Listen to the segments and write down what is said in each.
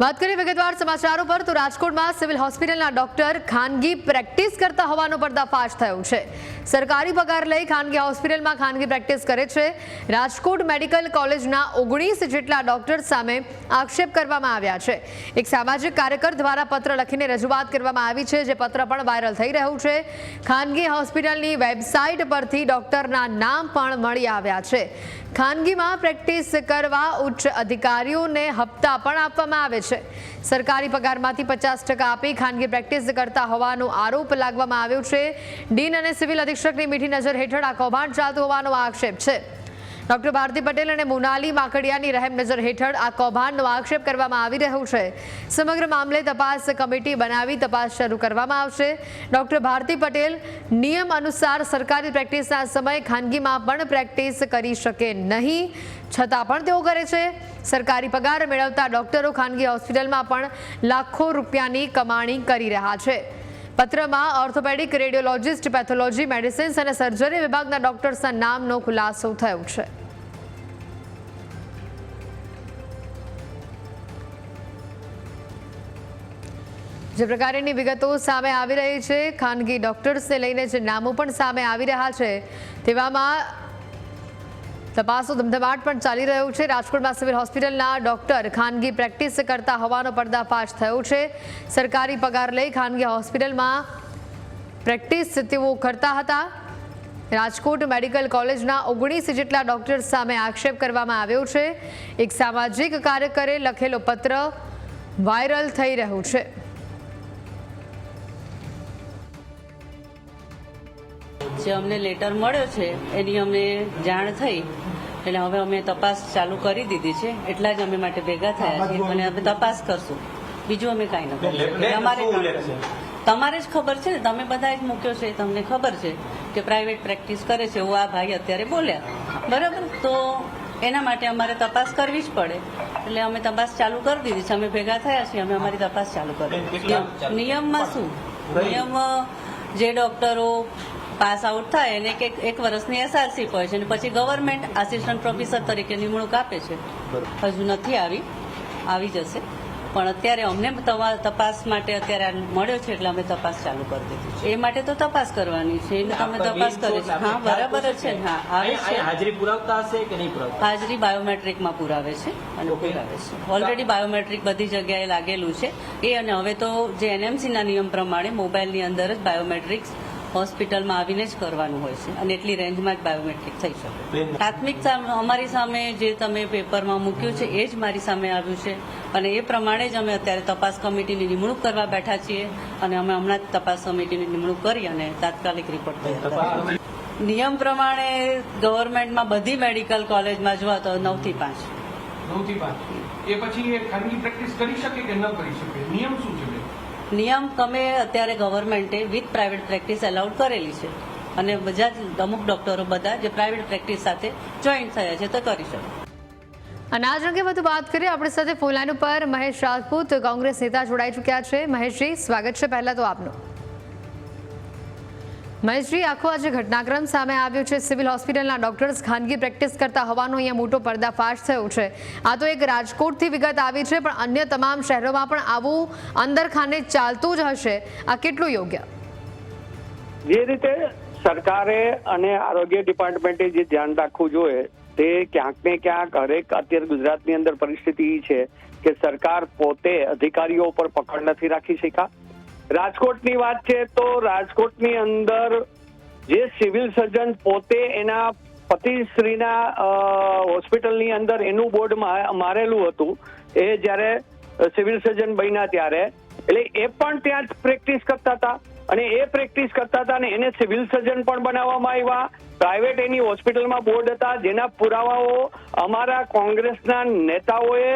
વાત કરીએ વિગતવાર સમાચારો પર તો રાજકોટમાં સિવિલ હોસ્પિટલના ડોક્ટર ખાનગી પ્રેક્ટિસ કરતા હોવાનો પર્દાફાશ થયો છે. સરકારી પગાર લઈ ખાનગી હોસ્પિટલમાં ખાનગી પ્રેક્ટિસ કરે છે. રાજકોટ મેડિકલ કોલેજના ઓગણીસ જેટલા ડોક્ટર સામે આક્ષેપ કરવામાં આવ્યા છે. એક સામાજિક કાર્યકર દ્વારા પત્ર લખીને રજૂઆત કરવામાં આવી છે, જે પત્ર પણ વાયરલ થઈ રહ્યું છે. ખાનગી હોસ્પિટલની વેબસાઇટ પરથી ડોક્ટરના નામ પણ મળી આવ્યા છે. ખાનગીમાં પ્રેક્ટિસ કરવા ઉચ્ચ અધિકારીઓને હપ્તા પણ આપવામાં આવે છે. સરકારી પગારમાંથી પચાસ ટકા આપી ખાનગી પ્રેક્ટિસ કરતા હોવાનો આરોપ લાગવામાં આવ્યો છે. ડીન અને સિવિલ અધિક્ષકની મીઠી નજર હેઠળ આ કૌભાંડ ચાલતું હોવાનો આક્ષેપ છે. ડોક્ટર ભારતી પટેલ અને મોનાલી માકડિયાની રહેમ નજર હેઠળ આ કૌભાંડનો આક્ષેપ કરવામાં આવી રહ્યો છે. સમગ્ર મામલે તપાસ કમિટી બનાવી તપાસ શરૂ કરવામાં આવશે. ડોક્ટર ભારતી પટેલ, નિયમ અનુસાર સરકારી પ્રેક્ટિસના સમયે ખાનગીમાં પણ પ્રેક્ટિસ કરી શકે નહીં, છતાં પણ તેઓ કરે છે. સરકારી પગાર મેળવતા ડોક્ટરો ખાનગી હોસ્પિટલમાં પણ લાખો રૂપિયાની કમાણી કરી રહ્યા છે. પત્રમાં ઓર્થોપેડિક, રેડિયોલોજિસ્ટ, પેથોલોજી, મેડિસિન્સ અને સર્જરી વિભાગના ડોક્ટર્સના નામનો ખુલાસો થયો છે. જે પ્રકારની વિગતો સામે આવી રહી છે, ખાનગી ડોક્ટર્સને લઈને જે નામો પણ સામે આવી રહ્યા છે, તેવામાં તપાસો ધમધમાટ પણ ચાલી રહ્યું છે. રાજકોટમાં સિવિલ હોસ્પિટલના ડોક્ટર ખાનગી પ્રેક્ટિસ કરતા હોવાનો પર્દાફાશ થયો છે. સરકારી પગાર લઈ ખાનગી હોસ્પિટલમાં પ્રેક્ટિસ તેઓ કરતા હતા. રાજકોટ મેડિકલ કોલેજના ઓગણીસ જેટલા ડોક્ટર સામે આક્ષેપ કરવામાં આવ્યો છે. એક સામાજિક કાર્યકરે લખેલો પત્ર વાયરલ થઈ રહ્યું છે. જે અમને લેટર મળ્યો છે એની અમને જાણ થઈ. એટલે હવે અમે તપાસ ચાલુ કરી દીધી છે. એટલા જ અમે માટે ભેગા થયા છીએ અને અમે તપાસ કરશું. બીજું અમે કાંઈ ન કરીએ અમારે? તમારે જ ખબર છે ને તમે બધા જ મૂક્યો છે તમને ખબર છે કે પ્રાઇવેટ પ્રેક્ટિસ કરે છે. એવું આ ભાઈ અત્યારે બોલ્યા. બરાબર? તો એના માટે અમારે તપાસ કરવી જ પડે. એટલે અમે તપાસ ચાલુ કરી દીધી છે. અમે ભેગા થયા છીએ. અમે અમારી તપાસ ચાલુ કરી નિયમમાં શું? નિયમ જે ડોક્ટરો પાસ આઉટ થાય એને એક એક વર્ષની એસઆરસી હોય છે અને પછી ગવર્મેન્ટ આસિસ્ટન્ટ પ્રોફેસર તરીકે નિમણૂક આપે છે. હજુ નથી આવી. આવી જશે. પણ અત્યારે અમને તપાસ માટે અત્યારે મળ્યો છે એટલે અમે તપાસ ચાલુ કરી દીધી એ માટે તો તપાસ કરવાની છે. એટલે તમે તપાસ કરી હા બરાબર છે. હા આવે છે. હાજરી પુરાવતા હશે કે નહીં પુરાવતા? હાજરી બાયોમેટ્રિકમાં પુરાવે છે અને પુરાવે છે. ઓલરેડી બાયોમેટ્રિક બધી જગ્યાએ લાગેલું છે. એ અને હવે તો જે એનએમસીના નિયમ પ્રમાણે મોબાઈલની અંદર જ બાયોમેટ્રિક્સ હોસ્પિટલમાં આવીને જ કરવાનું હોય છે અને એટલી રેન્જમાં જ બાયોમેટ્રિક થઈ શકે. પ્રાથમિક અમારી સામે જે તમે પેપરમાં મૂક્યું છે એ જ મારી સામે આવ્યું છે અને એ પ્રમાણે જ અમે અત્યારે તપાસ કમિટીની નિમણૂક કરવા બેઠા છીએ અને અમે હમણાં જ તપાસ કમિટીની નિમણૂક કરી અને તાત્કાલિક રિપોર્ટ તૈયાર નિયમ પ્રમાણે ગવર્મેન્ટમાં બધી મેડિકલ કોલેજમાં જોવા તો નવથી પાંચ. નવથી પાંચ. એ પછી ખાનગી પ્રેક્ટિસ કરી શકે કે ન કરી શકે? નિયમ શું? નિયમ તમે અત્યારે ગવર્મેન્ટે વિથ પ્રાઇવેટ પ્રેક્ટિસ એલાઉડ કરેલી છે. અને બધા જ અમુક ડોક્ટરો બધા જે પ્રાઇવેટ પ્રેક્ટિસ સાથે જોઈન્ટ થયા છે તો કરી શકો. અને આજ અંગે વધુ વાત કરીએ આપણી સાથે ફોનલાઈન ઉપર મહેશ રાજપૂત, કોંગ્રેસ નેતા જોડાઈ ચૂક્યા છે. મહેશજી, સ્વાગત છે પહેલા તો આપનું. મહેશજી આખો આજે ઘટનાક્રમ સામે આવ્યો છે. સિવિલ હોસ્પિટલના ડોક્ટર્સ ખાનગી પ્રેક્ટિસ કરતા હોવાનો અહીંયા મોટો પર્દાફાશ થયો છે. આ તો એક રાજકોટથી વિગત આવી છે, પણ અન્ય તમામ શહેરોમાં પણ આવું અંદરખાને ચાલતું જ હશે. આ કેટલું યોગ્ય? જે રીતે સરકારે અને આરોગ્ય ડિપાર્ટમેન્ટે જે ધ્યાન રાખવું જોઈએ, તે ક્યાંક ને ક્યાંક હરેક અત્યારે ગુજરાતની અંદર પરિસ્થિતિ છે કે સરકાર પોતે અધિકારીઓ ઉપર પકડ નથી રાખી શકા રાજકોટની વાત છે તો રાજકોટની અંદર જે સિવિલ સર્જન પોતે એના પતિશ્રીના હોસ્પિટલની અંદર એનું બોર્ડ મારેલું હતું. એ જ્યારે સિવિલ સર્જન બન્યા ત્યારે. એટલે એ પણ ત્યાં જ પ્રેક્ટિસ કરતા હતા. અને એ પ્રેક્ટિસ કરતા હતા અને એને સિવિલ સર્જન પણ બનાવવામાં આવ્યા. પ્રાઇવેટ એની હોસ્પિટલમાં બોર્ડ હતા. જેના પુરાવાઓ અમારા કોંગ્રેસના નેતાઓએ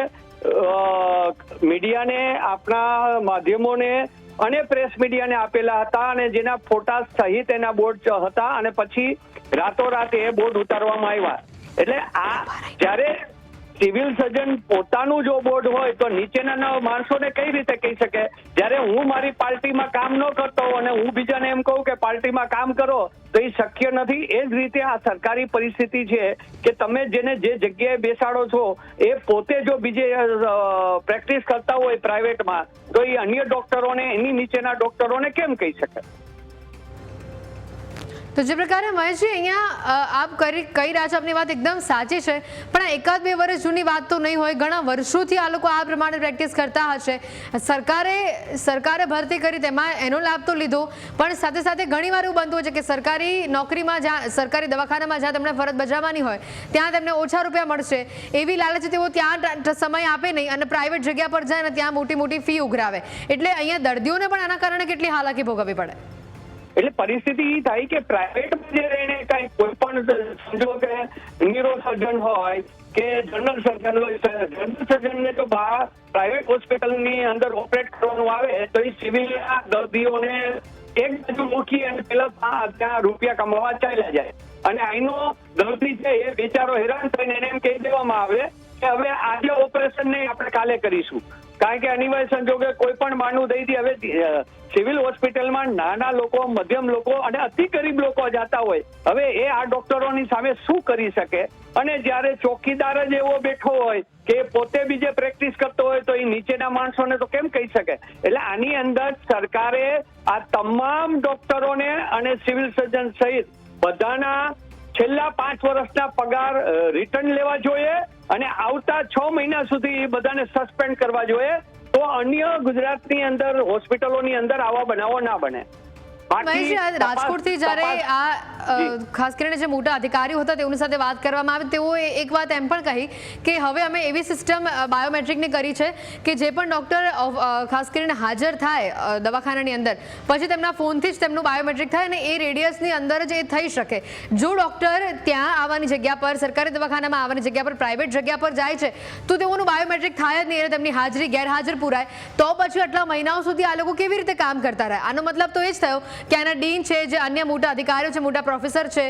મીડિયાને, આપણા માધ્યમોને અને પ્રેસ મીડિયાને આપેલા હતા અને જેના ફોટા સહિત એના બોર્ડ હતા અને પછી રાતોરાત એ બોર્ડ ઉતારવામાં આવ્યા. એટલે આ જ્યારે સિવિલ સર્જન પોતાનું જો બોર્ડ હોય તો નીચેના માણસોને કઈ રીતે કહી શકે? જ્યારે હું મારી પાર્ટીમાં કામ ન કરતો અને હું બીજાને એમ કહું કે પાર્ટીમાં કામ કરો, તો એ શક્ય નથી. એ જ રીતે આ સરકારી પરિસ્થિતિ છે કે તમે જેને જે જગ્યાએ બેસાડો છો, એ પોતે જો બીજે પ્રેક્ટિસ કરતા હોય પ્રાઇવેટમાં, તો એ અન્ય ડોક્ટરોને, એની નીચેના ડોક્ટરોને કેમ કહી શકે? તો જે પ્રકારે મહેશજી, અહીંયા આપ કરી, કહી રહ્યા છો, આપની વાત એકદમ સાચી છે, પણ એકાદ બે વર્ષ જૂની વાત તો નહીં હોય, ઘણા વર્ષોથી આ લોકો આ પ્રમાણે પ્રેક્ટિસ કરતા હશે. સરકારે સરકારે ભરતી કરી, તેમાં એનો લાભ તો લીધો, પણ સાથે સાથે ઘણી વાર એવું બનતું હોય છે કે સરકારી નોકરીમાં જ્યાં, સરકારી દવાખાનામાં જ્યાં તેમણે ફરજ બજાવવાની હોય, ત્યાં તેમને ઓછા રૂપિયા મળશે. એવી લાલચ તેઓ ત્યાં સમય આપે નહીં અને પ્રાઇવેટ જગ્યા પર જાય અને ત્યાં મોટી મોટી ફી ઉઘરાવે. એટલે અહીંયા દર્દીઓને પણ આના કારણે કેટલી હાલાકી ભોગવવી પડે? એટલે પરિસ્થિતિ એ થાય કે પ્રાઇવેટમાં જે રહીને કઈ કોઈ પણ સમજો કે ન્યુરો સર્જન હોય કે જનરલ સર્જન હોય જનરલ સર્જનને તો બહાર પ્રાઇવેટ હોસ્પિટલની અંદર ઓપરેટ કરવાનું આવે, તો એ સિવિલ દર્દીઓને એક બાજુ મૂકી અને પેલા ત્યાં રૂપિયા કમાવા ચાલ્યા જાય. અને અહીંનો દર્દી છે એ બિચારો હેરાન થઈને એને એમ કહી દેવામાં આવે કે હવે આજે ઓપરેશન નહીં આપણે કાલે કરીશું. કારણ કે અનિવાર્ય સંજોગે કોઈ પણ માનું દઈ દી. હવે સિવિલ હોસ્પિટલમાં નાના લોકો, મધ્યમ લોકો અને અતિ ગરીબ લોકો જતા હોય. હવે એ આ ડોક્ટરોની સામે શું કરી શકે? અને જ્યારે ચોકીદાર જ એવો બેઠો હોય કે પોતે બીજે પ્રેક્ટિસ કરતો હોય તો એ નીચેના માણસોને તો કેમ કહી શકે? એટલે આની અંદર સરકારે આ તમામ ડોક્ટરોને અને સિવિલ સર્જન સહિત બધાના છેલ્લા પાંચ વર્ષના પગાર રિટર્ન લેવા જોઈએ અને આવતા છ મહિના સુધી એ બધાને સસ્પેન્ડ કરવા જોઈએ તો અન્ય ગુજરાતની અંદર હોસ્પિટલોની અંદર આવા બનાવો ના બને. રાજકોટથી જ્યારે આ ખાસ કરીને જે મોટા અધિકારીઓ હતા તેઓની સાથે વાત કરવામાં આવી તેઓએ એક વાત એમ પણ કહી કે હવે અમે એવી સિસ્ટમ બાયોમેટ્રિકની કરી છે કે જે પણ ડૉક્ટર ખાસ કરીને હાજર થાય દવાખાનાની અંદર પછી તેમના ફોનથી જ તેમનું બાયોમેટ્રિક થાય અને એ રેડિયસની અંદર જ એ થઈ શકે. જો ડૉક્ટર ત્યાં આવવાની જગ્યા પર સરકારી દવાખાનામાં આવવાની જગ્યા પર પ્રાઇવેટ જગ્યા પર જાય છે તો તેઓનું બાયોમેટ્રિક થાય જ નહીં અને તેમની હાજરી ગેરહાજર પુરાય. તો પછી આટલા મહિનાઓ સુધી આ લોકો કેવી રીતે કામ કરતા રહે? આનો મતલબ તો એ જ થયો આના ડીન છે, જે અન્ય મોટા અધિકારીઓ છે, મોટા પ્રોફેસર છે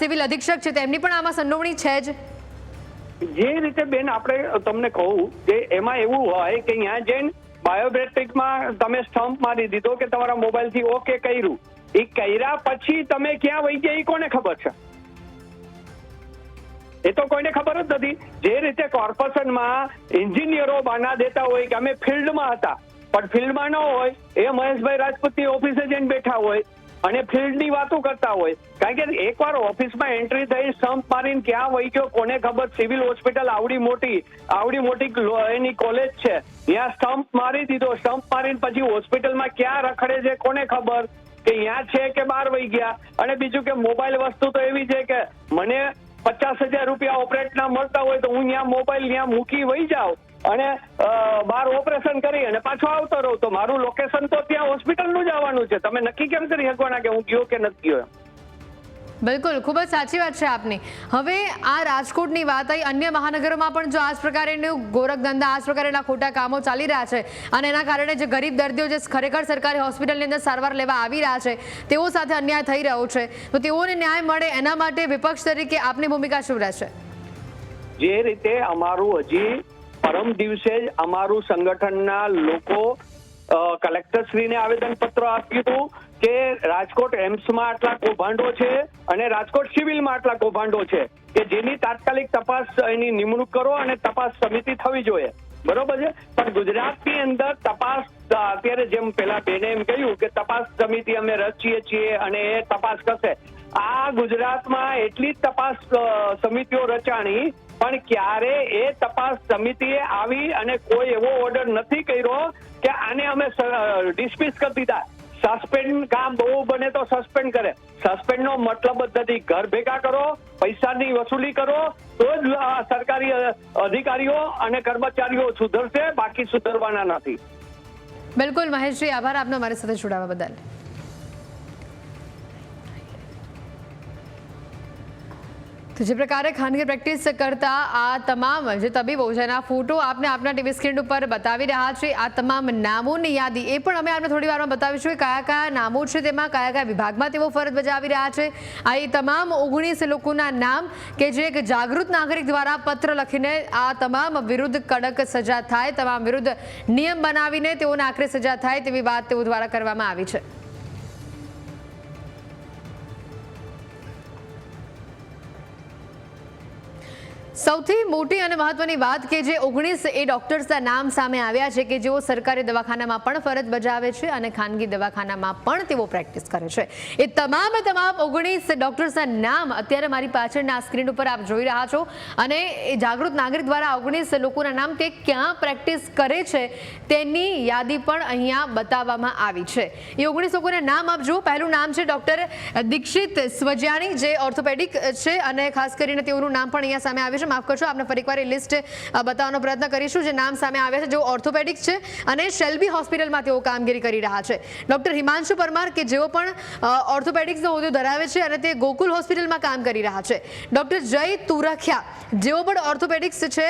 સિવિલ અધિક્ષક છે, તેમની પણ આમાં સંડોવણી છે જ. જે રીતે બેન આપણે તમને કહું કે એમાં એવું હોય કે અહીંયા જઈને બાયોમેટ્રિકમાં તમે સ્ટમ્પ મારી દીધો કે તમારા મોબાઈલથી ઓકે કર્યું, એ કર્યા પછી તમે ક્યાં વહી ગયા એ કોને ખબર છે? એ તો કોઈને ખબર જ નથી. જે રીતે કોર્પોરેશનમાં એન્જિનિયરો બાના દેતા હોય કે અમે ફિલ્ડમાં હતા પણ ફિલ્ડમાં ન હોય, એ મહેશભાઈ રાજપૂતની ઓફિસે જઈને બેઠા હોય અને ફિલ્ડની વાતો કરતા હોય. કારણ કે એકવાર ઓફિસમાં એન્ટ્રી થઈ સ્ટમ્પ મારીને ક્યાં વહી ગયો, કોને ખબર? સિવિલ હોસ્પિટલ આવડી મોટી આવડી મોટી એની કોલેજ છે. ત્યાં સ્ટમ્પ મારી દીધો સ્ટમ્પ મારીને પછી હોસ્પિટલમાં ક્યાં રખડે છે, કોને ખબર? કે અહીંયા છે કે બહાર વહી ગયા. અને બીજું કે મોબાઈલ વસ્તુ તો એવી છે કે મને પચાસ હજાર રૂપિયા ઓપરેટ ના મળતા હોય તો હું ત્યાં મોબાઈલ ત્યાં મૂકી વહી જાઉં. અને અ, બહાર ઓપરેશન કરી અને પાછો આવતો રહું. તો મારું લોકેશન તો ત્યાં હોસ્પિટલનું જ આવવાનું છે. તમે નક્કી કેમ કરી શકવાના કે હું ગયો કે નથી ગયો બિલકુલ ખૂબ જ સાચી વાત છે આપની. હવે આ રાજકોટની વાત આવી અન્ય મહાનગરોમાં પણ જો આ જ પ્રકારેનું ગોરખધંધા આ જ પ્રકારના ખોટા કામો ચાલી રહ્યા છે અને એના કારણે જે ગરીબ દર્દીઓ જે ખરેખર સરકારી હોસ્પિટલની અંદર સારવાર લેવા આવી રહ્યા છે તેઓ સાથે અન્યાય થઈ રહ્યો છે. તો તેઓને ન્યાય મળે એના માટે વિપક્ષ તરીકે આપની ભૂમિકા શું રહેશે? જે રીતે અમારું હજી પરમ દિવસે જ અમારું સંગઠનના લોકો કલેક્ટરશ્રીને આવેદન પત્ર આપ્યું હતું કે રાજકોટ એમ્સમાં આટલા કૌભાંડો છે અને રાજકોટ સિવિલમાં આટલા કૌભાંડો છે કે જેની તાત્કાલિક તપાસ એની નિમણૂક કરો અને તપાસ સમિતિ થવી જોઈએ. બરોબર છે? પણ ગુજરાતની અંદર તપાસ અત્યારે જેમ પેલા બેને એમ કહ્યું કે તપાસ સમિતિ અમે રચીએ છીએ અને એ તપાસ કરશે. આ ગુજરાતમાં એટલી તપાસ સમિતિઓ રચાણી પણ ક્યારે એ તપાસ સમિતિએ આવી અને કોઈ એવો ઓર્ડર નથી કર્યો કે આને અમે ડિસમિસ કરી દીધા. સસ્પેન્ડ કામ બહુ બને તો સસ્પેન્ડ કરે. સસ્પેન્ડ નો મતલબ જ નથી. ઘર ભેગા કરો, પૈસાની વસૂલી કરો, તો જ સરકારી અધિકારીઓ અને કર્મચારીઓ સુધરશે, બાકી સુધરવાના નથી. બિલકુલ, મહેશજી, આભાર આપનો. મારી સાથે જોડાવા બદલ. જે પ્રકારે ખાનગી પ્રેક્ટિસ કરતા આ તમામ જે તબીબો જેના ફોટો આપને આપના ટીવી સ્ક્રીન ઉપર બતાવી રહ્યા છે. આ તમામ નામોની યાદી એ પણ અમે આપને થોડી વારમાં બતાવીશું કે કયા કયા નામો છે તેમાં, કયા કયા વિભાગમાં તેઓ ફરજ બજાવી રહ્યા છે. આ એ તમામ ઓગણીસ લોકોના નામ કે જે એક જાગૃત નાગરિક દ્વારા પત્ર લખીને આ તમામ વિરુદ્ધ કડક સજા થાય, તમામ વિરુદ્ધ નિયમ બનાવીને તેઓને આખરે સજા થાય તેવી વાત તેઓ દ્વારા કરવામાં આવી છે. સૌથી મોટી અને મહત્વની વાત કે જે ઓગણીસ એ ડોક્ટર્સના નામ સામે આવ્યા છે કે જેઓ સરકારી દવાખાનામાં પણ ફરજ બજાવે છે અને ખાનગી દવાખાનામાં પણ તેઓ પ્રેક્ટિસ કરે છે. એ તમામ તમામ ઓગણીસ ડોક્ટર્સના નામ અત્યારે મારી પાછળના સ્ક્રીન ઉપર આપ જોઈ રહ્યા છો અને એ જાગૃત નાગરિક દ્વારા ઓગણીસ લોકોના નામ તે ક્યાં પ્રેક્ટિસ કરે છે તેની યાદી પણ અહીંયા બતાવવામાં આવી છે. એ ઓગણીસ લોકોના નામ આપ જુઓ. પહેલું નામ છે ડોક્ટર દીક્ષિત સ્વજાણી જે ઓર્થોપેડિક છે અને ખાસ કરીને તેઓનું નામ પણ અહીંયા સામે આવ્યું છે. માફ કરશો આપણે ફરીકવાર એ લિસ્ટ બતાવવાનો પ્રયત્ન કરીશું. જે નામ સામે આવ્યા છે, જેઓ ઓર્થોપેડિક છે અને શેલ્બી હોસ્પિટલમાં તેઓ કામગીરી કરી રહ્યા છે. ડોક્ટર હિમાંશુ પરમાર, કે જેઓ પણ ઓર્થોપેડિક્સનો હોદ્દો ધરાવે છે અને તે ગોકુલ હોસ્પિટલમાં કામ કરી રહ્યા છે. ડોક્ટર જય તુરખિયા, જેઓ પણ ઓર્થોપેડિક્સ છે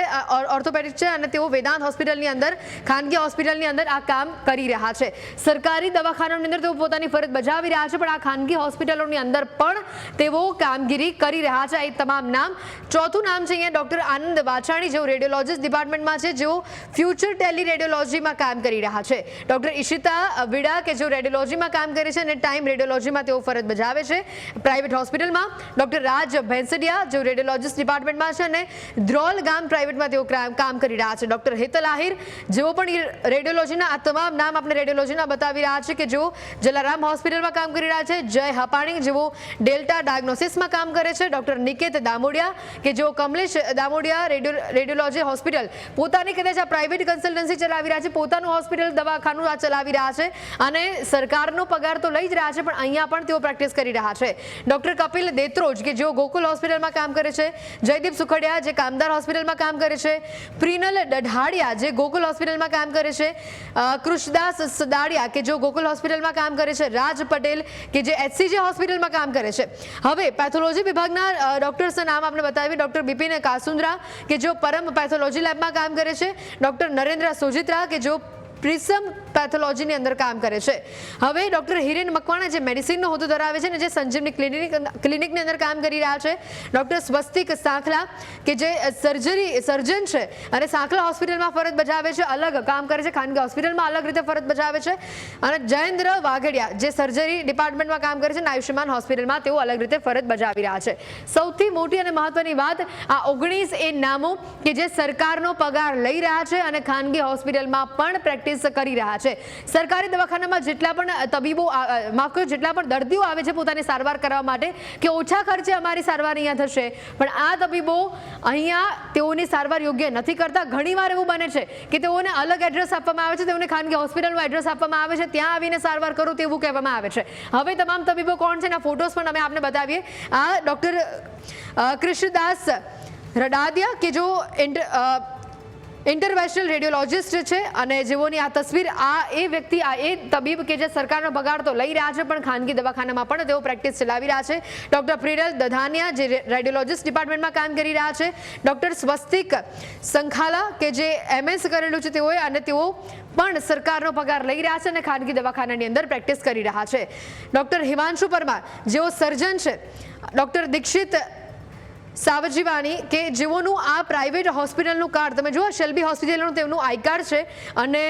ઓર્થોપેડિક્સ છે અને તેઓ વેદાંત હોસ્પિટલની અંદર, ખાનગી હોસ્પિટલની અંદર આ કામ કરી રહ્યા છે. સરકારી દવાખાનાની અંદર તેઓ પોતાની ફરજ બજાવી રહ્યા છે, પણ આ ખાનગી હોસ્પિટલોની અંદર પણ તેઓ કામગીરી કરી રહ્યા છે. એ તમામ નામ. ચોથું નામ છે ડોક્ટર આનંદ વાછાણી, જેઓ રેડિયોલોજીસ્ટ ડિપાર્ટમેન્ટમાં છે, જેઓ ફ્યુચર ટેલી રેડિયોલોજીમાં કામ કરી રહ્યા છે. ડોક્ટર ઈશિતા વિડા કે જેઓ રેડિયોલોજીમાં કામ કરે છે અને ટાઈમ રેડિયોલોજીમાં તેઓ ફરજ બજાવે છે. પ્રાઇવેટ હોસ્પિટલમાં ડોક્ટર રાજ ભેંસડિયા, જેઓ રેડિયોલોજીસ્ટ ડિપાર્ટમેન્ટમાં છે અને ધ્રોલ ગામ પ્રાઇવેટમાં તેઓ કામ કરી રહ્યા છે. ડોક્ટર હેતલ આહિર, જેઓ પણ રેડિયોલોજીના, આ તમામ નામ આપણે રેડિયોલોજીના બતાવી રહ્યા છે કે જેઓ જલારામ હોસ્પિટલમાં કામ કરી રહ્યા છે, જય હપાણી, જેઓ ડેલ્ટા ડાયગ્નોસિસમાં કામ કરે છે, ડોક્ટર નિકેત દામોડિયા કે જેઓ કમલેશ દામોડિયા રેડિયોલોજી હોસ્પિટલ પોતાની કદાચ આ પ્રાઇવેટ કન્સલ્ટન્સી ચલાવી રહ્યા છે પોતાનું હોસ્પિટલ દવાખાનું આ ચલાવી રહ્યા છે અને સરકારનો પગાર તો લઈ જ રહ્યા છે પણ અહીંયા પણ તેઓ પ્રેક્ટિસ કરી રહ્યા છે. ડોક્ટર કપિલ દેત્રોજ કે જેઓ ગોકુલ હોસ્પિટલમાં કામ કરે છે જયદીપ સુખડિયા જે કામદાર હોસ્પિટલમાં કામ કરે છે પ્રિનલ ડઢાડિયા જે ગોકુલ હોસ્પિટલમાં કામ કરે છે અ, કૃષદાસ સદાડિયા કે જેઓ ગોકુલ હોસ્પિટલમાં કામ કરે છે રાજ પટેલ કે જે એચસીજી હોસ્પિટલમાં કામ કરે છે. હવે પેથોલોજી વિભાગના ડોક્ટર્સના નામ આપણે બતાવી ડોક્ટર બિપિન કાસુંદ્રા કે જેઓ પરમ પેથોલોજી લેબમાં કામ કરે છે. ડોક્ટર નરેન્દ્ર સુજિત્રા કે જેઓ પ્રિસમ પેથોલોજીની અંદર કામ કરે છે. હવે ડોક્ટર હિરેન મકવાણા જે મેડિસિનનો હોદ્દો ધરાવે છે ને જે સંજીવની ક્લિનિક ક્લિનિકની અંદર કામ કરી રહ્યા છે, ડોક્ટર સ્વસ્તિક સાંખલા કે જે સર્જરી, સર્જન છે અને સાંખલા હોસ્પિટલમાં ફરજ બજાવે છે, અલગ કામ કરે છે, ખાનગી હોસ્પિટલમાં અલગ રીતે ફરજ બજાવે છે અને જયેન્દ્ર વાઘડિયા જે સર્જરી ડિપાર્ટમેન્ટમાં કામ કરે છે અને આયુષ્યમાન હોસ્પિટલમાં તેઓ અલગ રીતે ફરજ બજાવી રહ્યા છે. સૌથી મોટી અને મહત્વની વાત આ ઓગણીસ એ નામો કે જે સરકારનો પગાર લઈ રહ્યા છે અને ખાનગી હોસ્પિટલમાં પણ પ્રેક્ટિસ કરી રહ્યા છે. સરકારી દવાખાનામાં જેટલા પણ તબીબો માફ કરો જેટલા પણ દર્દીઓ આવે છે પોતાની સારવાર કરવા માટે કે ઓછા ખર્ચે અમારી સારવાર અહીંયા થશે. પણ આ તબીબો અહીંયા તેઓની સારવાર યોગ્ય નથી કરતા. ઘણીવાર એવું બને છે કે તેઓને અલગ એડ્રેસ આપવામાં આવે છે, તેઓને ખાનગી હોસ્પિટલનું એડ્રેસ આપવામાં આવે છે, ત્યાં આવીને સારવાર કરો તેવું કહેવામાં આવે છે. હવે તમામ તબીબો કોણ છે એના ફોટોસ પણ અમે આપને બતાવીએ. આ ડૉક્ટર કૃષ્ણદાસ રડાદિયા કે જો ઇન્ટર અ, ઇન્ટરવેશનલ રેડિયોલોજિસ્ટ છે અને જેઓની આ તસવીર આ એ વ્યક્તિ આ એ તબીબ કે જે સરકારનો પગાર તો લઈ રહ્યા છે પણ ખાનગી દવાખાનામાં પણ તેઓ પ્રેક્ટિસ ચલાવી રહ્યા છે. ડોક્ટર પ્રિરલ દધાનિયા જે રેડિયોલોજિસ્ટ ડિપાર્ટમેન્ટમાં કામ કરી રહ્યા છે. ડોક્ટર સ્વસ્તિક સંખાલા કે જે એમએસ કરેલું છે તેઓએ અને તેઓ પણ સરકારનો પગાર લઈ રહ્યા છે અને ખાનગી દવાખાનાની અંદર પ્રેક્ટિસ કરી રહ્યા છે. ડોક્ટર હિમાંશુ પરમાર જેઓ સર્જન છે. ડોક્ટર દીક્ષિત સાવજીવાની કે જેઓનું આ પ્રાઇવેટ હોસ્પિટલનું કાર્ડ તમે જુઓ શેલ્બી હોસ્પિટલનું તેમનું આઈ કાર્ડ છે અને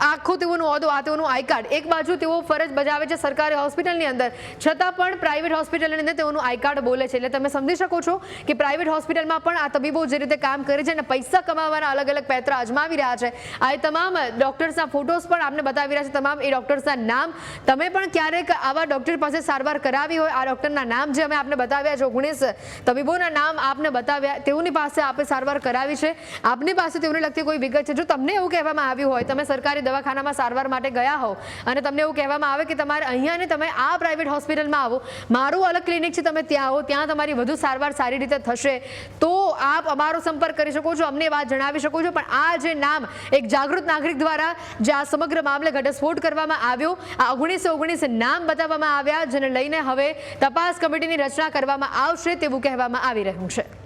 આખું તેઓનું હોદ્દો આ તેઓનું આઈ કાર્ડ. એક બાજુ તેઓ ફરજ બજાવે છે સરકારી હોસ્પિટલની અંદર. છતાં પણ પ્રાઇવેટ હોસ્પિટલની અંદર તેઓનું આઈ કાર્ડ બોલે છે. એટલે તમે સમજી શકો છો કે પ્રાઇવેટ હોસ્પિટલમાં પણ આ તબીબો જે રીતે કામ કરે છે અને પૈસા કમાવાના અલગ અલગ પેત્ર અજમાવી રહ્યા છે. આ તમામ ડોક્ટર્સના ફોટોસ પણ આપને બતાવી રહ્યા છે. તમામ એ ડોક્ટર્સના નામ. તમે પણ ક્યારેક આવા ડોક્ટર પાસે સારવાર કરાવી હોય, આ ડોક્ટરના નામ જે અમે આપને બતાવ્યા છે, ઓગણીસ તબીબોના નામ આપને બતાવ્યા, તેઓની પાસે આપણે સારવાર કરાવી છે. આપની પાસે તેઓને લગતી કોઈ વિગત છે. જો તમને એવું કહેવામાં આવ્યું હોય, તમે સરકારી સરકારી દવાખાનામાં સારવાર માટે ગયા હો અને તમને એવું કહેવામાં આવે કે તમારે અહીંયા ને તમે આ પ્રાઇવેટ હોસ્પિટલમાં આવો. મારું અલગ ક્લિનિક છે, તમે ત્યાં આવો, ત્યાં તમારી વધુ સારવાર સારી રીતે થશે. તો આપ અમારો સંપર્ક કરી શકો છો, અમને વાત જણાવી શકો છો. પણ આ જે નામ એક જાગૃત નાગરિક દ્વારા જે આ સમગ્ર મામલે ઘટસ્ફોટ કરવામાં આવ્યો, આ ઓગણીસો ઓગણીસ નામ બતાવવામાં આવ્યા, જેને લઈને હવે તપાસ કમિટીની રચના કરવામાં આવશે તેવું કહેવામાં આવી રહ્યું છે.